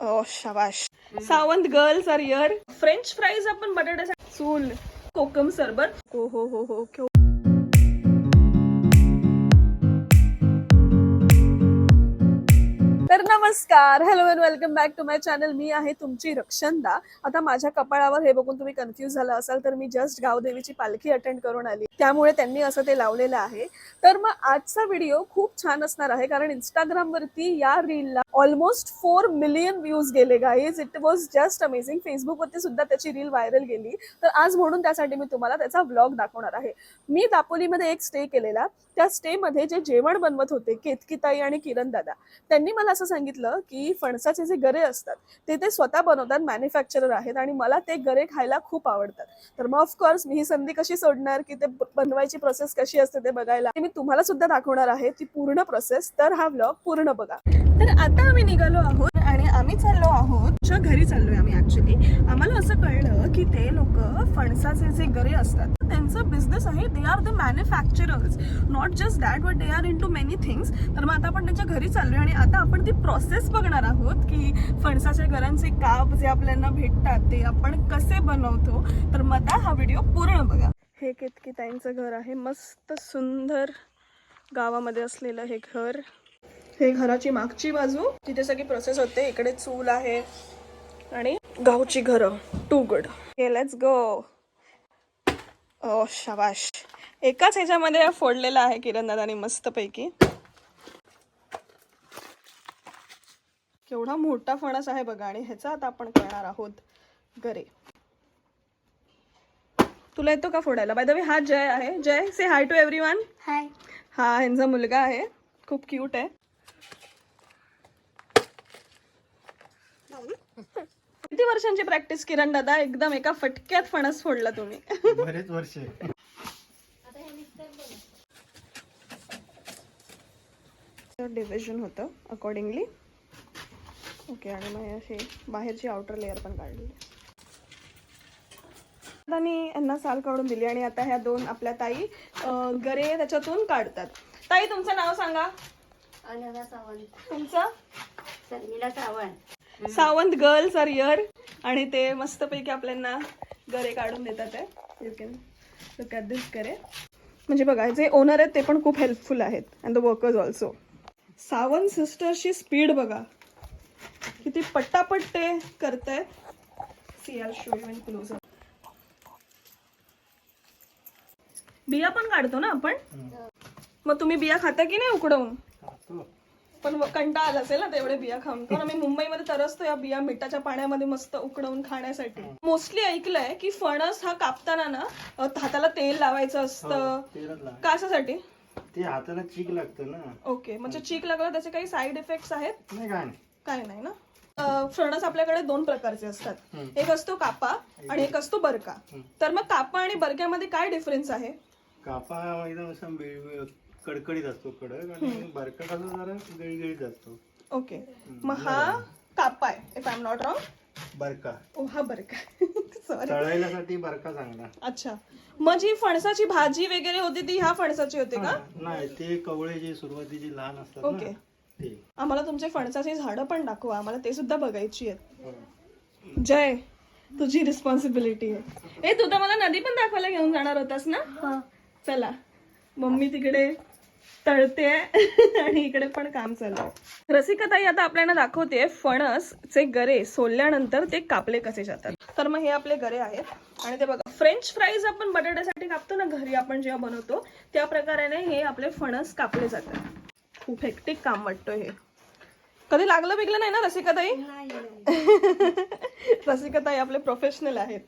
ओ शाबाश. Sawant girls are here French fries आपण बटाट्यासाठी चूल कोकम सरबत. हो हो हो हो तर नमस्कार. Hello and welcome back to my channel मी आहे तुमची रक्षंदा. आता माझ्या कपाळावर हे बघून तुम्ही कन्फ्युज झाला असाल तर मी जस्ट गावदेवीची पालखी अटेंड करून आली. त्यामुळे त्यांनी असं ते लावलेलं आहे. तर मग आजचा व्हिडिओ खूप छान असणार आहे कारण इंस्टाग्राम वरती या रीलला ऑलमोस्ट फोर मिलियन व्ह्यूज गेले guys it was just amazing फेसबुकवरती सुद्धा त्याची रील व्हायरल गेली. तर आज म्हणून त्यासाठी मी तुम्हाला त्याचा व्लॉग दाखवणार आहे. मी दापोलीमध्ये एक स्टे केलेला. त्या स्टेमध्ये जे जेवण बनवत होते केतकीताई आणि किरण दादा त्यांनी मला असं सांगितलं की फणसाचे जे गरे असतात ते ते स्वतः बनवतात मॅन्युफॅक्चरर आहेत आणि मला ते गरे खायला खूप आवडतात. तर मग ऑफकोर्स मी ही संधी कशी सोडणार की ते बनवायची प्रोसेस कशी असते ते बघायला. मी तुम्हाला सुद्धा दाखवणार आहे ती पूर्ण प्रोसेस तर हा व्लॉग पूर्ण बघा. तर आता आम्ही निघालो आहोत आणि आम्ही चाललो आहोत. च्या घरी चाललोय आम्ही ऍक्च्युली आम्हाला असं कळलं की ते लोक फणसाचे जे गरे असतात त्यांचा बिझनेस आहे. They are the manufacturers not just that but they are into many things तर मग आता आपण त्यांच्या घरी चाललोय आणि आता आपण ती प्रोसेस बघणार आहोत की फणसाच्या घरांचे काप जे आपल्याला भेटतात ते आपण कसे बनवतो. तर मग आता हा व्हिडिओ पूर्ण बघा. हे केतकी ताईंचं घर आहे. मस्त सुंदर गावामध्ये असलेलं हे घर. हे घराची मागची बाजू. तिथे सगळी प्रोसेस होते. इकडे चूल आहे आणि गावची घरं. टू गुड लेट्स गो ओ शाबाश. एकाच ह्याच्यामध्ये फोडलेला आहे किरण दादानी मस्तपैकी. केवढा मोठा फणस आहे बघा आणि ह्याचा आता आपण करणार आहोत गरे तुला येतो का फोडायला? बाय द वे हा जय आहे. Jay say hi to everyone hi हा ह्यांचा मुलगा आहे. खूप क्यूट आहे. किती वर्षांची प्रॅक्टिस किरण दादा? एकदम एका फटक्यात फणस फोडला तुम्ही. बरेच वर्ष. डिव्हिजन होतं अकॉर्डिंगली ओके आणि मग अशी बाहेरची आउटर लेअर पण काढली. आणि यांना साल काढून दिली आणि आता ह्या दोन आपल्या ताई गरे त्याच्यातून काढतात. ताई तुमचं नाव सांगा. अनघा सावंत. तुमचं? Sharmila Sawant. Sawant girls are here आणि ते मस्तपैकी आपल्याला गरे काढून देतात आहे. You can look at this गरे म्हणजे बघा जे ओनर आहेत ते पण खूप हेल्पफुल आहेत. And the workers also Sawant सिस्टर्सची speed बघा. किती पट्टापट ते करतायत see are show even closer बिया पण काढतो ना आपण? मग तुम्ही बिया खाता की नाही उकडवून? खातो. पण कंटाळा आला असेल ना तेवढे बिया खाऊन. कारण आम्ही मुंबईमध्ये तरसतो या बिया मिठाच्या पाण्यामध्ये मस्त उकडवून खाण्यासाठी. मोस्टली ऐकलंय की फणस हा कापताना ना हाताला तेल लावायचं असतं. हो. कशासाठी ते हाताला चीक लागतं ना. ओके म्हणजे चीक लागला त्याचे काही साईड इफेक्ट्स आहेत? काय नाही. ना. फणस आपल्याकडे दोन प्रकारचे असतात. एक असतो कापा आणि एक असतो बरका. तर मग कापा आणि बरक्यामध्ये काय डिफरन्स आहे? कापा कडकडीत असतो कडक आणि बरका जरा गळीगळीत असतो. ओके. मग हा कापा आहे if I am not wrong बरका. ओ हा बरका. सॉरी तळायलासाठी बरका चांगला. अच्छा. मग जी फणसाची भाजी वगैरे होती ती ह्या फणसाची होती का? हा, नाही ते कवळे जे सुरुवातीचे लहान असतात ओके. ते. आम्हाला तुमचे फणसाची झाडं पण दाखवा आम्हाला ते सुद्धा बघायची आहेत. हो. जय तुझी रिस्पॉन्सिबिलिटी आहे. ए तू तर मला नदी पण दाखवायला घेऊन जाणार होतास ना? चला. मम्मी तिकडे. तळते आणि इकडे पण काम चालू आहे. रसिकाताई आता आपल्याला दाखवते फणसचे गरे सोलल्यानंतर ते कापले कसे जातात. तर मग हे आपले गरे आहेत. आणि ते बघा फ्रेंच फ्राईज आपण बटाट्यासाठी कापतो ना घरी आपण जेव्हा बनवतो त्या प्रकाराने हे आपले फणस कापले जातात. खूप हेक्टिक काम वाटतं हे. कधी लागलं बिगलं नाही ना रसिकाताई? रसिकाताई आपले प्रोफेशनल आहेत.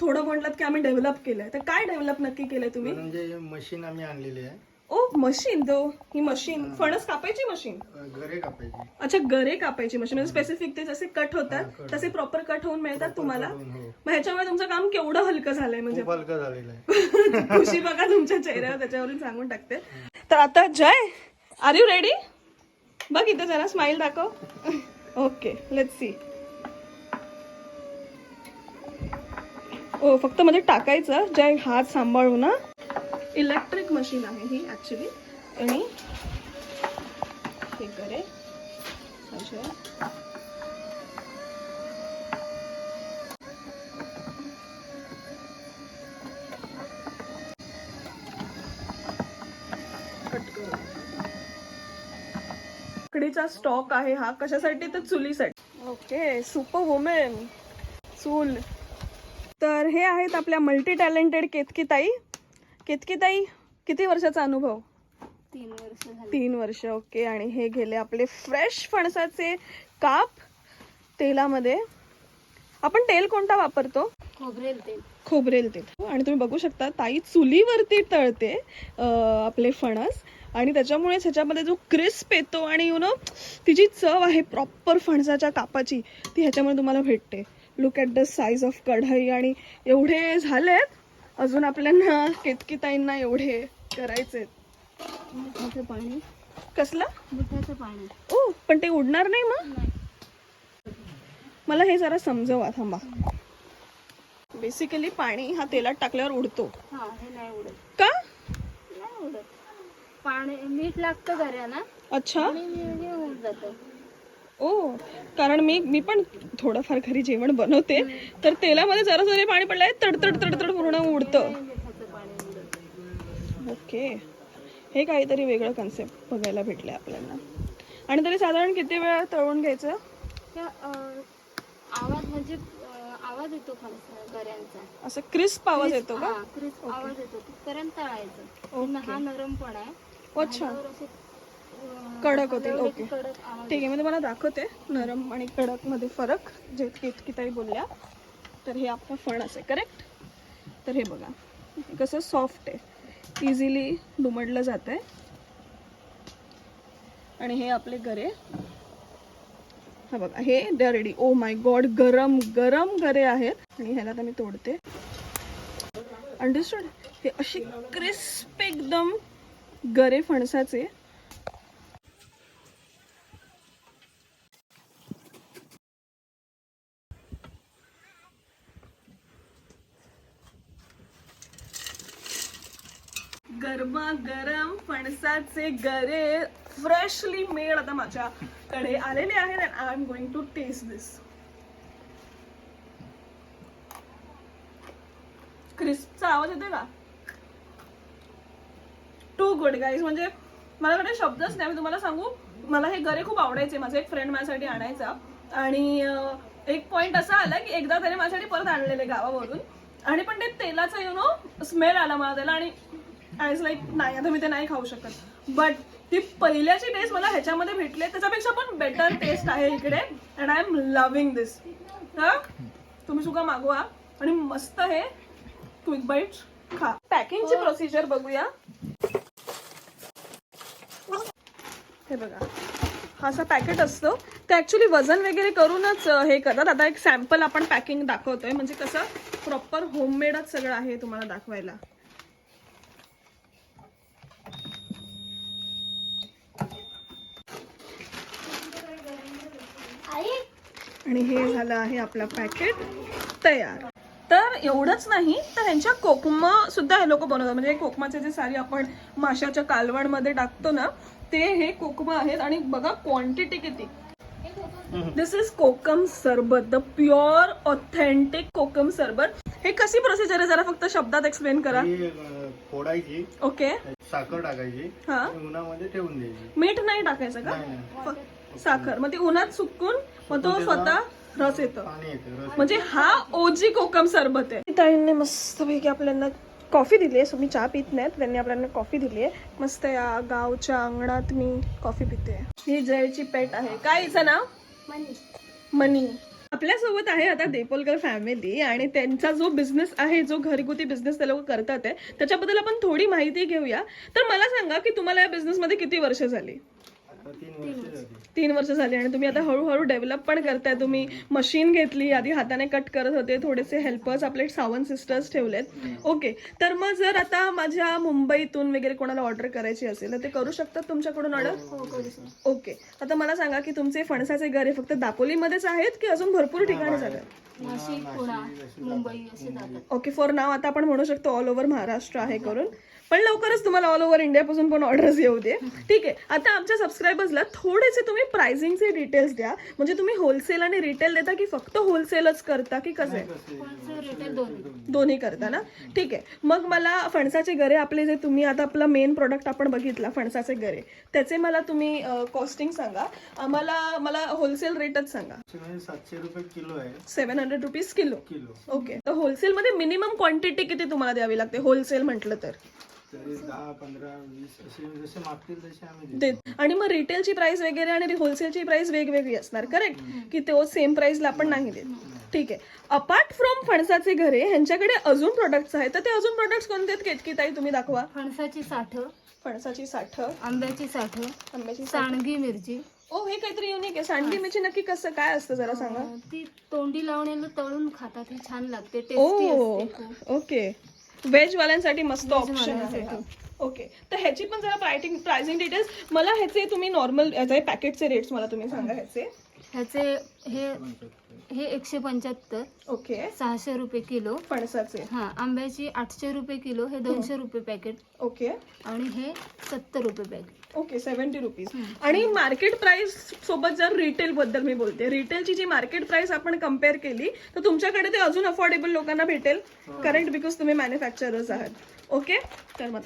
थोडं म्हटलं की आम्ही डेव्हलप केलंय. तर काय डेव्हलप नक्की केलंय तुम्ही? म्हणजे मशीन आम्ही आणलेली आहे. ओ मशीन दो ही मशीन फणस कापायची मशीन गरे कापायची. अच्छा गरे कापायची मशीन म्हणजे स्पेसिफिक ते जसे कट होतात तसे प्रॉपर कट होऊन मिळतात तुम्हाला. हो. मग ह्याच्यामुळे तुमचं काम केवढं हलकं झालंय म्हणजे? खूप हलका झालेला आहे. खुशी बघा तुमच्या चेहऱ्यावर त्याच्यावरून सांगून टाकते. तर आता जय आर यू रेडी बघ इथे जरा स्माइल दाखव. ओके लेट सी ओ फक्त म्हणजे टाकायचं. जय हात सांभाळू ना इलेक्ट्रिक मशीन आहे ही ॲक्च्युली आणि हे करे लाकडीचा स्टॉक आहे हा. कशासाठी? तर चुलीसाठी. ओके सुपर वुमेन चूल. तर हे आहेत आपल्या मल्टी टॅलेंटेड केतकी ताई केतकीताई किती वर्षाचा अनुभव? तीन वर्ष तीन वर्ष ओके. आणि हे गेले आपले फ्रेश फणसाचे काप तेलामध्ये. आपण तेल कोणता वापरतो? खोबरेल तेल. खोबरेल तेल. आणि तुम्ही बघू शकता ताई चुलीवरती तळते आपले फणस. आणि त्याच्यामुळे ह्याच्यामध्ये जो क्रिस्प येतो आणि यु नो तिची चव आहे प्रॉपर फणसाच्या कापाची ती ह्याच्यामध्ये तुम्हाला भेटते. Look at the size of कढई. आणि एवढे झालेत अजून आपल्याला केतकीताईंना एवढे करायचे मिठाचं पाणी. कसलं? मिठाचं पाणी. ओ पण ते उडणार नाही मग? नाही. मला हे जरा समजवा थांबा. बेसिकली पाणी हा तेलात टाकल्यावर उडतो. नाही उडत. का? नाही उडत. पाणी मीठ लागतं अच्छा. हे होऊन जातं. ओ कारण मी मी पण थोडंफार घरी जेवण बनवते. तर तेलामध्ये जरा जरी पाणी पडलंय तडतड तडतड पूर्ण उडतं. ओके. हे काहीतरी वेगळं कन्सेप्ट बघायला भेटलंय आपल्याला. आणि तरी साधारण किती वेळ तळून घ्यायचं? आवाज म्हणजे आवाज येतो गऱ्यांचा. असं क्रिस्प आवाज येतो का? क्रिस्प आवाज येतो. तळायचं. हा नरम पण आहे. अच्छा. कडक होतील, ओके. ठीक आहे मी तुम्हाला दाखवते. नरम आणि कडकमध्ये फरक जे इतकी ताई बोलल्या. तर हे आपलं फणस आहे करेक्ट तर हे बघा. कसं सॉफ्ट आहे. इझिली डुमडलं जात आहे आणि हे आपले गरे. हा बघा हे दे रेडी ओ माय गॉड गरम गरम गरे आहेत. आणि ह्याला तर मी तोडते. अंडरस्टूड हे अशी क्रिस्प एकदम गरे फणसाचे. गरमा गरम फणसाचे गरे फ्रेशली मेड आता माझ्याकडे आलेले आहेत and I am going to taste this क्रिस्पचा आवाज येते का? टू गुड गाईज म्हणजे माझ्याकडे शब्दच नाही. मी तुम्हाला सांगू मला हे गरे खूप आवडायचे. माझा एक फ्रेंड माझ्यासाठी आणायचा. आणि एक पॉइंट असा आला की एकदा त्याने माझ्यासाठी परत आणलेले गावावरून. आणि पण ते तेलाचा यु नो स्मेल आला मला त्याला. आणि आय इज लाईक नाही आता मी ते नाही खाऊ शकत. बट ती पहिल्याची टेस्ट मला ह्याच्यामध्ये भेटली. त्याच्यापेक्षा पण बेटर टेस्ट आहे इकडे. And I am loving this हा तुम्ही सुद्धा मागवा आणि मस्त हे क्विक बाईट्स खा. पॅकिंगची प्रोसिजर बघूया. हे बघा. हा असा पॅकेट असतो. ते ॲक्च्युली वजन वगैरे करूनच हे करतात. आता एक सॅम्पल आपण पॅकिंग दाखवतोय. म्हणजे कसं प्रॉपर होममेडच सगळं आहे तुम्हाला दाखवायला. आणि हे झालं आहे आपला पॅकेट तयार. तर एवढंच नाही तर ह्यांच्या कोकमा सुद्धा हे लोक बनवतात. म्हणजे कोकमाचे जे सारी आपण माशाच्या कालवणमध्ये टाकतो ना ते हे कोकमा आहेत. आणि बघा क्वांटिटी किती. दिस इज कोकम सरबत द प्युअर ऑथेंटिक कोकम सरबत. हे कशी प्रोसिजर आहे? जरा फक्त शब्दात एक्सप्लेन करा. फोडायची. ओके साखर टाकायची. हा. उन्हामध्ये ठेवून द्यायची. मीठ नाही टाकायचं का? साखर. मग ती उन्हात सुकून मग तो स्वतः रस येतो. म्हणजे हा ओजी कोकम सरबत आहे. ताईंनी मस्तपैकी आपल्याला कॉफी दिली आहे सो मी चहा पित नाहीत. त्यांनी आपल्याला कॉफी दिली आहे मस्त या गावच्या अंगणात मी कॉफी पिते. ही जयची पेट आहे. काय हिचं नाव? मनी. मनी. आपल्यासोबत आहे आता देपोलकर फॅमिली आणि त्यांचा जो बिझनेस आहे जो घरगुती बिझनेस ते लोक करतात आहे त्याच्याबद्दल आपण थोडी माहिती घेऊया. तर मला सांगा की तुम्हाला या बिझनेसमध्ये किती वर्ष झाली? तीन वर्ष झाली. तीन वर्ष झाली आणि तुम्ही आता हळूहळू डेव्हलप पण करताय. तुम्ही मशीन घेतली आधी हाताने कट करत होते थोडेसे हेल्पर्स आपले सावंत सिस्टर्स ठेवलेत. ओके तर मग जर आता माझ्या मुंबईतून वगैरे कोणाला ऑर्डर करायची असेल तर ते करू शकतात तुमच्याकडून ऑर्डर हो करू शकतो ओके आता मला सांगा की तुमचे फणसाचे घरे फक्त दापोलीमध्येच आहेत की अजून भरपूर ठिकाणी मुंबई जातात ओके फॉर नाव आता आपण म्हणू शकतो ऑल ओव्हर महाराष्ट्र आहे करून. पण लवकरच तुम्हाला ऑल ओव्हर इंडियापासून पण ऑर्डर्स येऊ दे. ठीक आहे. आता आमच्या सबस्क्रायबर्सला थोडेसे तुम्ही प्राइसिंगचे डिटेल्स द्या. म्हणजे तुम्ही होलसेल आणि रिटेल देता की फक्त होलसेलच करता की कसं आहे? दोन्ही करता ना? ठीक आहे. मग मला फणसाचे गरे आपले जे तुम्ही आता आपला मेन प्रोडक्ट आपण बघितला फणसाचे गरे. त्याचे मला तुम्ही कॉस्टिंग सांगा. आम्हाला मला होलसेल रेटच सांगा. सातशे रुपये किलो आहे seven hundred rupees kilo. Kilo. Okay तर होलसेलमध्ये मिनिमम क्वांटिटी किती तुम्हाला द्यावी लागते? होलसेल म्हटलं तर. तरी दहा पंधरा वीस असे जसे मागतील तसे आम्ही देतो. देत. आणि मग रिटेलची प्राइस वगैरे आणि होलसेलची प्राइस वेगवेगळी असणार करेक्ट की तो सेम प्राइसला आपण नाही देत. ठीक आहे. अपार्ट फ्रॉम फणसाचे घरे ह्यांच्याकडे अजून प्रोडक्ट्स आहेत. तर ते अजून प्रोडक्ट्स कोणते आहेत केतकी ताई तुम्ही दाखवा. फणसाची साठ. फणसाची साठ. आंब्याची साठ. आंब्याची साठ. सांडगी मिरची. ओ हे काहीतरी युनिक आहे. सांडगी मिरची नक्की कसं काय असतं जरा सांगा. अं, ती तोंडी लावण्याला तळून खातात. ही छान लागते. टेस्टी ओ असते खूप. ओके व्हेज वाल्यांसाठी मस्त ऑप्शन आहे. हा. ओके तर ह्याची पण जरा प्रायटिंग प्राइसिंग डिटेल्स मला ह्याचे तुम्ही नॉर्मल याचे पॅकेटचे रेट्स मला तुम्ही सांगा ह्याचे. ह्याचे हे हे एकशे पंच्याहत्तर. ओके सहाशे रुपये किलो. फणसाचे. हा आंब्याची आठशे रुपये किलो हे दोनशे रुपये पॅकेट ओके आणि हे सत्तर रुपये पॅकेट ओके सेव्हन्टी रुपीज. आणि मार्केट प्राइस सोबत जर रिटेल बद्दल मी बोलते. रिटेलची जी मार्केट प्राइस आपण कंपेअर केली तर तुमच्याकडे ते अजून अफोर्डेबल लोकांना भेटेल. करेक्ट बिकॉज तुम्ही मॅन्युफॅक्चरर्स आहात. ओके तर मग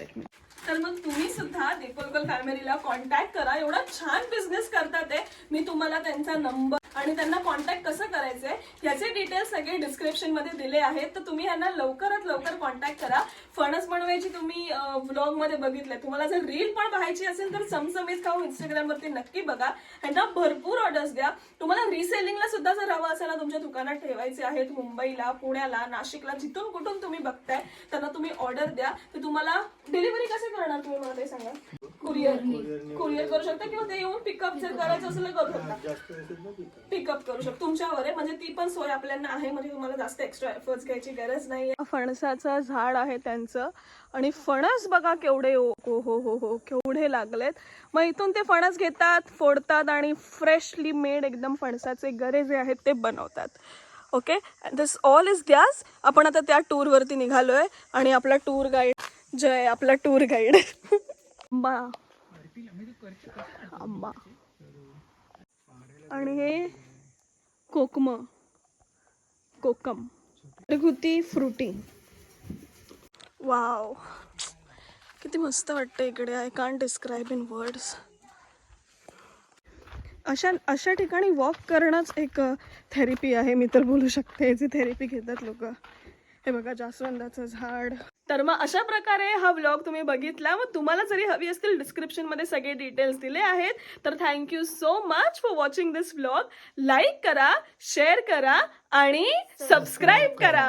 तर मग तुम्ही सुद्धा दीपलकल फॅमिलीला कॉन्टॅक्ट करा. एवढा छान बिझनेस करतात ते. मी तुम्हाला त्यांचा नंबर आणि त्यांना कॉन्टॅक्ट कसं करायचंय याचे डिटेल्स सगळे डिस्क्रिप्शनमध्ये दिले आहेत. तर तुम्ही यांना लवकरात लवकर कॉन्टॅक्ट करा. फणस बनवायची तुम्ही व्लॉगमध्ये बघितलंय. तुम्हाला जर रील पण पाहायची असेल तर चमचमीत खाऊ इंस्टाग्राम वरती नक्की बघा. यांना भरपूर ऑर्डर्स द्या. तुम्हाला रिसेलिंगला सुद्धा जर हवं असेल तुमच्या दुकानात ठेवायचे आहेत. मुंबईला पुण्याला नाशिकला जिथून कुठून तुम्ही बघताय ऑर्डर द्या तर तुम्हाला डिलिव्हरी कसे करणार तुम्ही मला ते सांगा? कुरिअर कुरिअर करू शकता किंवा ते येऊन पिकअप जर करायचं असेल तर करू शकता. पिकअप करू शकतो. तुमच्यावर आहे म्हणजे ती पण सोय आपल्याला आहे म्हणजे तुम्हाला जास्त एक्स्ट्रा एफर्ट्स घ्यायची गरज नाही फणसाचं झाड आहे त्यांचं. आणि फणस बघा केवढे ओ हो हो हो हो केवढे लागलेत. मग इथून ते फणस घेतात फोडतात आणि फ्रेशली मेड एकदम फणसाचे गरे जे आहेत ते बनवतात. ओके दिस ऑल इज द्यास आपण आता त्या टूरवरती निघालोय आणि आपला टूर गाईड जय आपला टूर गाईड आंबा आंबा आणि हे कोकम. कोकम. घरगुती फ्रुटी वाव किती मस्त वाटतं इकडे. I can't describe in words अशा अशा ठिकाणी वॉक करणंच एक थेरपी आहे. मी तर बोलू शकते याची थेरपी घेतात लोक. हे बघा जास्वंदाचं झाड. तर मग अशा प्रकारे हा व्लॉग तुम्ही बघितला. मग तुम्हाला जरी हवी असतील डिस्क्रिप्शनमध्ये सगळे डिटेल्स दिले आहेत. तर thank you so much for watching this vlog like करा शेअर करा आणि सबस्क्राईब करा.